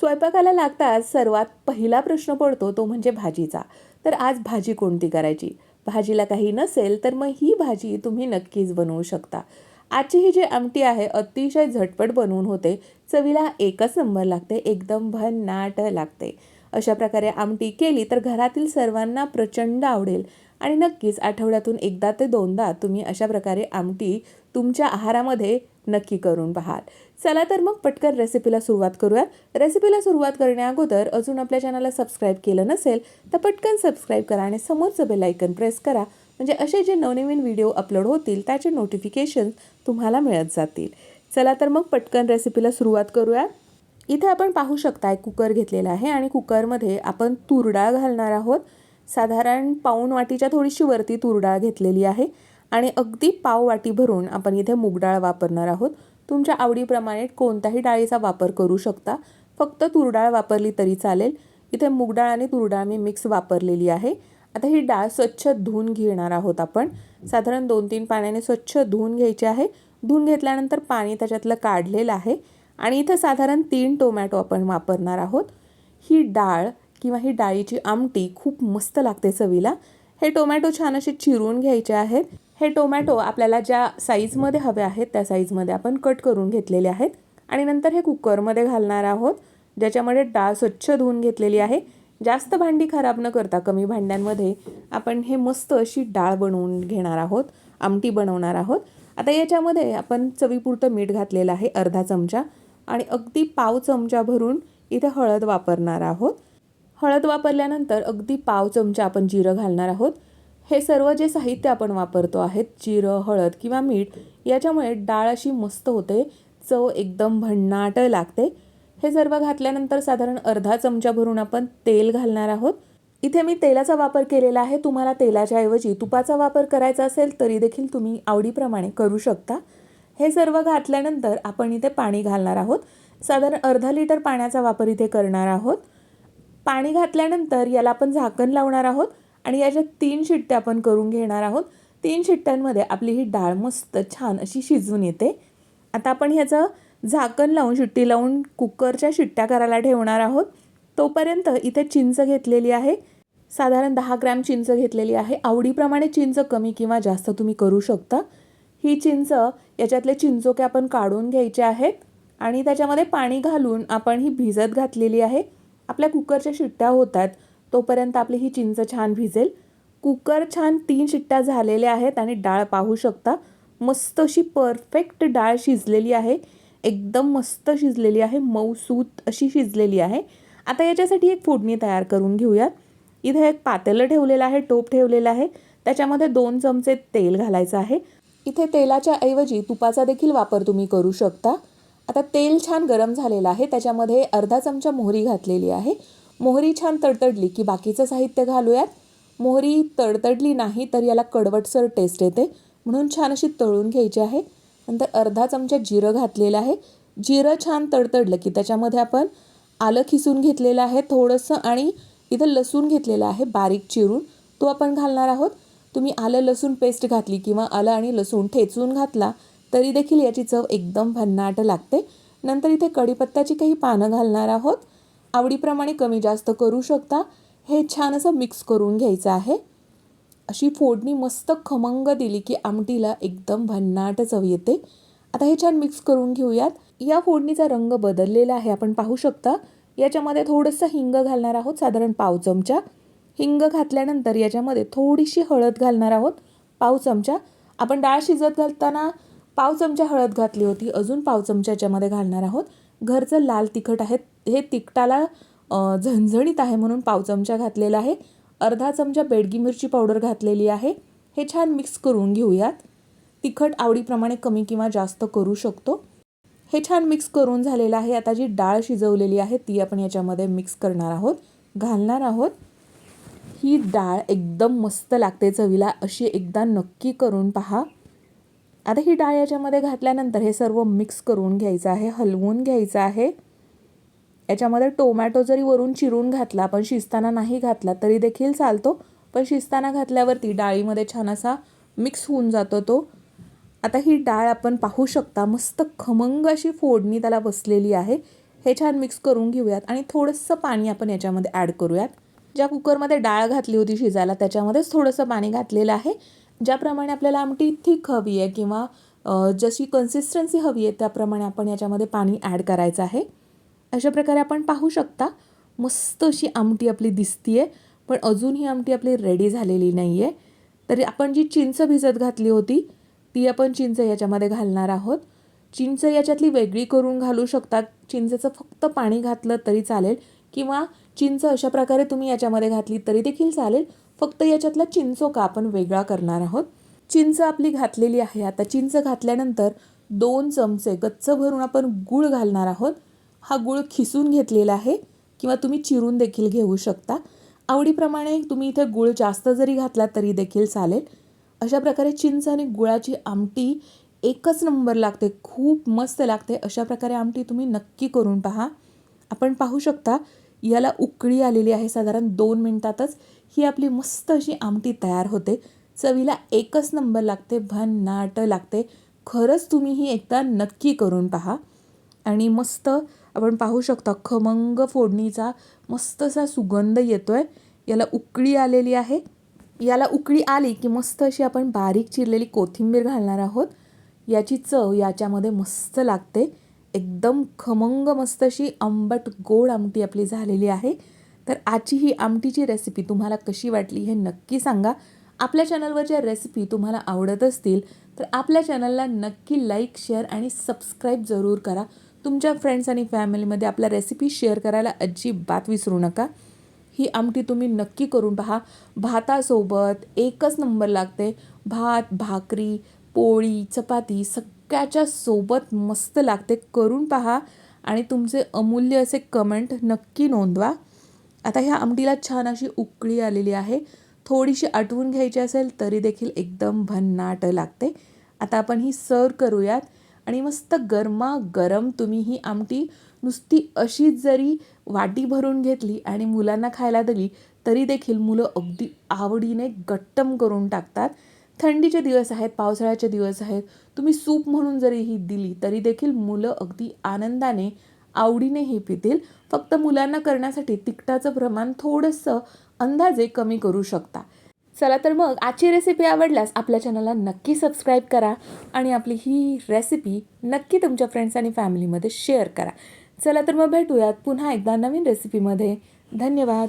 स्वयंपाकाला लागताच सर्वात पहिला प्रश्न पडतो तो म्हणजे भाजीचा. तर आज भाजी कोणती करायची? भाजीला काही नसेल तर मग ही भाजी तुम्ही नक्कीच बनवू शकता. आजची ही जी आमटी आहे अतिशय झटपट बनवून होते. चवीला एकच नंबर लागते एकदम भन्नाट लागते. अशा प्रकारे आमटी केली तर घरातील सर्वांना प्रचंड आवडेल. आणि नक्कीच आठवड्यातून एकदा ते दोनदा तुम्ही अशा प्रकारे आमटी तुमच्या आहारामध्ये नक्की करून पाहाल. चला तर मग पटकन रेसिपीला सुरुवात करूया रेसिपीला सुरुवात करण्या अगोदर अजून आपल्या चॅनलला सबस्क्राईब केलं नसेल तर पटकन सबस्क्राईब करा आणि समोरचं बेलायकन प्रेस करा. म्हणजे असे जे नवनवीन व्हिडिओ अपलोड होतील त्याचे नोटिफिकेशन तुम्हाला मिळत जातील. चला तर मग पटकन रेसिपीला सुरुवात करूया इथे आपण पाहू शकता एक कुकर घेतलेला आहे आणि कुकरमध्ये आपण तुरडाळ घालणार आहोत. साधारण पाऊण वाटीच्या थोडीशी वरती तुरडाळ घेतलेली आहे आणि अगदी पाव वाटी भरून आपण इथे मुगडाळ वापरणार आहोत. तुमच्या आवडीप्रमाणे कोणत्याही डाळीचा वापर करू शकता. फक्त तुरडाळ वापरली तरी चालेल. इथे मुगडाळ आणि तुरडाळ मी मिक्स वापरलेली आहे. आता ही डाळ स्वच्छ धुवून घेणार आहोत आपण. साधारण दोन तीन पाण्याने स्वच्छ धुवून घ्यायची आहे. धुवून घेतल्यानंतर पाणी त्याच्यातलं काढलेलं आहे. आणि इथं साधारण तीन टोमॅटो आपण वापरणार आहोत. ही डाळ किंवा ही डाळीची आमटी खूप मस्त लागते चवीला. हे टोमॅटो छान असे चिरून घ्यायचे आहेत. हे टोमॅटो आपल्याला ज्या साईजमध्ये हवे आहेत त्या साईजमध्ये आपण कट करून घेतलेले आहेत. आणि नंतर हे कुकरमध्ये घालणार आहोत ज्याच्यामध्ये डाळ स्वच्छ धुवून घेतलेली आहे. जास्त भांडी खराब न करता कमी भांड्यांमध्ये आपण हे मस्त अशी डाळ बनवून घेणार आहोत आमटी बनवणार आहोत. आता याच्यामध्ये आपण चवीपुरतं मीठ घातलेलं आहे अर्धा चमचा. आणि अगदी पाव चमचा भरून इथे हळद वापरणार आहोत. हळद वापरल्यानंतर अगदी पाव चमचा आपण जिरं घालणार आहोत. हे सर्व जे साहित्य आपण वापरतो आहेत जिरं हळद किंवा मीठ याच्यामुळे डाळ अशी मस्त होते चव एकदम भन्नाट लागते. हे सर्व घातल्यानंतर साधारण अर्धा चमचा भरून आपण तेल घालणार आहोत. इथे मी तेलाचा वापर केलेला आहे तुम्हाला तेलाच्या ऐवजी तुपाचा वापर करायचा असेल तरी देखील तुम्ही आवडीप्रमाणे करू शकता. हे सर्व घातल्यानंतर आपण इथे पाणी घालणार आहोत. साधारण अर्धा लिटर पाण्याचा वापर इथे करणार आहोत. पाणी घातल्यानंतर याला आपण झाकण लावणार आहोत आणि याच्या तीन शिट्ट्या आपण करून घेणार आहोत. तीन शिट्ट्यांमध्ये आपली ही डाळ मस्त छान अशी शिजून येते. आता आपण ह्याचं झाकण लावून शिट्टी लावून कुकरच्या शिट्ट्या करायला ठेवणार आहोत. तोपर्यंत इथे चिंच घेतलेली आहे. साधारण दहा ग्रॅम चिंच घेतलेली आहे. आवडीप्रमाणे चिंच कमी किंवा जास्त तुम्ही करू शकता. ही चिंच याच्यातले चिंचोके आपण काढून घ्यायचे आहेत. आणि त्याच्यामध्ये पाणी घालून आपण ही भिजत घातलेली आहे. आपल्या कुकरच्या शिट्ट्या होतात तोपर्यंत आपली ही चिंच छान भिजेल. कुकर छान तीन शिट्ट्या झालेल्या आहेत आणि डाळ पाहू शकता. मस्त अशी परफेक्ट डाळ शिजलेली आहे. एकदम मस्त शिजलेली आहे. मऊसूत अशी शिजलेली आहे. आता याच्यासाठी एक फोडणी तयार करून घेऊयात इथे एक पातेलं ठेवलेलं आहे टोप ठेवलेलं आहे. त्याच्यामध्ये दोन चमचे तेल घालायचं आहे. इथे तेलाच्या ऐवजी तुपाचा देखील वापर तुम्ही करू शकता. आता तेल छान गरम झालेलं आहे. त्याच्यामध्ये अर्धा चमचा मोहरी घातलेली आहे. मोहरी छान तडतडली की बाकीचं साहित्य घालूयात. मोहरी तडतडली नाही तर याला कडवटसर टेस्ट येते. म्हणून छान अशी तळून घ्यायची आहे. नंतर अर्धा चमचा जिरं घातलेलं आहे. जिरं छान तडतडलं की त्याच्यामध्ये आपण आलं खिसून घेतलेलं आहे थोडंसं आणि इथं लसूण घेतलेलं आहे बारीक चिरून. तो आपण घालणार आहोत. तुम्ही आलं लसूण पेस्ट घातली किंवा आलं आणि लसूण ठेचून घातला तरी देखील याची चव एकदम भन्नाट लागते. नंतर इथे कढीपत्त्याची काही पानं घालणार आहोत. आवडीप्रमाणे कमी जास्त करू शकता. हे छान असं मिक्स करून घ्यायचं आहे. अशी फोडणी मस्त खमंग दिली की आमटीला एकदम भन्नाट चव येते. आता हे छान मिक्स करून घेऊयात. या फोडणीचा रंग बदललेला आहे. आपण पाहू शकता. याच्यामध्ये थोडंसं हिंग घालणार आहोत साधारण पाव चमचा. हिंग घातल्यानंतर याच्यामध्ये थोडीशी हळद घालणार आहोत पाव चमचा. आपण डाळ शिजत घालताना पाव चमचा हळद घातली होती. अजून पाव चमचा याच्यामध्ये घालणार आहोत. घरचं लाल तिखट आहे. हे तिखटाला झणझणीत आहे म्हणून पाव चमचा घातलेला आहे. अर्धा चमचा बेडगी मिरची पावडर घातलेली आहे. हे छान मिक्स करून घेऊयात. तिखट आवडीप्रमाणे कमी किंवा जास्त करू शकतो. हे छान मिक्स करून झालेलं आहे. आता जी डाळ शिजवलेली आहे ती आपण याच्यामध्ये मिक्स करणार आहोत. घालणार आहोत. ही डाळ एकदम मस्त लागते चवीला. अशी एकदा नक्की करून पहा. आता ही डाळ याच्यामध्ये घातल्यानंतर हे सर्व मिक्स करून घ्यायचं आहे हलवून घ्यायचं आहे. याच्यामध्ये टोमॅटो जरी वरून चिरून घातला पण शिजताना नाही घातला तरी देखील चालतो. पण शिजताना घातल्यावरती डाळीमध्ये छान असा मिक्स होऊन जातो तो. आता ही डाळ आपण पाहू शकता मस्त खमंग अशी फोडणी त्याला बसलेली आहे. हे छान मिक्स करून घेऊयात आणि थोडंसं पाणी आपण याच्यामध्ये ॲड करूयात. ज्या कुकरमध्ये डाळ घातली होती शिजायला त्याच्यामध्येच थोडंसं पाणी घातलेलं आहे. ज्याप्रमाणे आपल्याला आमटी थिक हवी आहे किंवा जशी कन्सिस्टन्सी हवी आहे त्याप्रमाणे आपण याच्यामध्ये पाणी ॲड करायचं आहे. अशा प्रकारे आपण पाहू शकता मस्त अशी आमटी आपली दिसतीये पण अजून ही आमटी आपली रेडी झालेली नाही आहे तरी आपण जी चिंच भिजत घातली होती ती आपण चिंच याच्यामध्ये घालणार आहोत. चिंच याच्यातली वेगळी करून घालू शकता. चिंचेचं फक्त पाणी घातलं तरी चालेल. किंवा चिंच अशा प्रकारे तुम्ही याच्यामध्ये घातली तरी देखील चालेल. फक्त याच्यातला चिंचोका आपण वेगळा करणार आहोत? चिंच आपली घातलेली आहे. आता चिंच घातल्यानंतर दोन चमचे गच्च भरून आपण गूळ घालणार आहोत. हा गूळ खिसून घेतलेला आहे किंवा तुम्ही चिरून देखील घेऊ शकता. आवडीप्रमाणे तुम्ही इथे गूळ जास्त जरी घातला तरी देखील चालेल. अशा प्रकारे चिंच आणि गुळाची आमटी एकच नंबर लागते. खूप मस्त लागते. अशा प्रकारे आमटी तुम्ही नक्की करून पहा. आपण पाहू शकता याला उकळी आलेली आहे साधारण दोन मिनटातच. ही आपली मस्त अशी आमटी तयार होते. चवीला एकच नंबर लागते भन्नाट लागते. खरंच तुम्ही ही एकदा नक्की करून पहा. आणि मस्त आपण पाहू शकता खमंग फोडणीचा मस्त असा सुगंध आहे याला उकळी आलेली आहे. याला उकळी आली की मस्त अशी आपण बारीक चिरलेली कोथिंबीर घालणार आहोत. याची चव याच्यामध्ये मस्त लागते. एकदम खमंग मस्त अशी आंबट गोड आमटी आपली झालेली आहे. तर आजची ही आमटीची रेसिपी तुम्हाला कशी वाटली हे नक्की सांगा. आपल्या चॅनलवरच्या रेसिपी तुम्हाला आवडत असतील तर आपल्या चॅनलला नक्की लाईक शेअर आणि सबस्क्राईब जरूर करा. तुमच्या फ्रेंड्स आणि फॅमिलीमध्ये आपल्या रेसिपी शेअर करायला अजिबात विसरू नका. ही आमटी तुम्ही नक्की करून पहा. भातासोबत एकच नंबर लागते. भात भाकरी पोळी चपाती सग त्याच्या सोबत मस्त लागते. करून पहा आणि तुमचे अमूल्य असे कमेंट नक्की नोंदवा. आता ह्या आमटीला छान अशी उकळी आलेली आहे. थोडीशी आटवून घ्यायची असेल तरी देखील एकदम भन्नाट लागते. आता आपण ही सर्व करूयात आणि मस्त गरमागरम तुम्ही ही आमटी नुसती अशीच जरी वाटी भरून घेतली आणि मुलांना खायला दिली तरी देखील मुलं अगदी आवडीने गट्टम करून टाकतात. थंडीचे दिवस आहेत पावसाळ्याचे दिवस आहेत. तुम्ही सूप म्हणून जरी ही दिली तरी देखील मुलं अगदी आनंदाने आवडीने ही पितील. फक्त मुलांना करण्यासाठी तिखटाचं प्रमाण थोडंसं अंदाजे कमी करू शकता. चला तर मग आजची रेसिपी आवडल्यास आपल्या चॅनलला नक्की सबस्क्राईब करा आणि आपली ही रेसिपी नक्की तुमच्या फ्रेंड्स आणि फॅमिलीमध्ये शेअर करा. चला तर मग भेटूयात पुन्हा एकदा नवीन रेसिपीमध्ये धन्यवाद.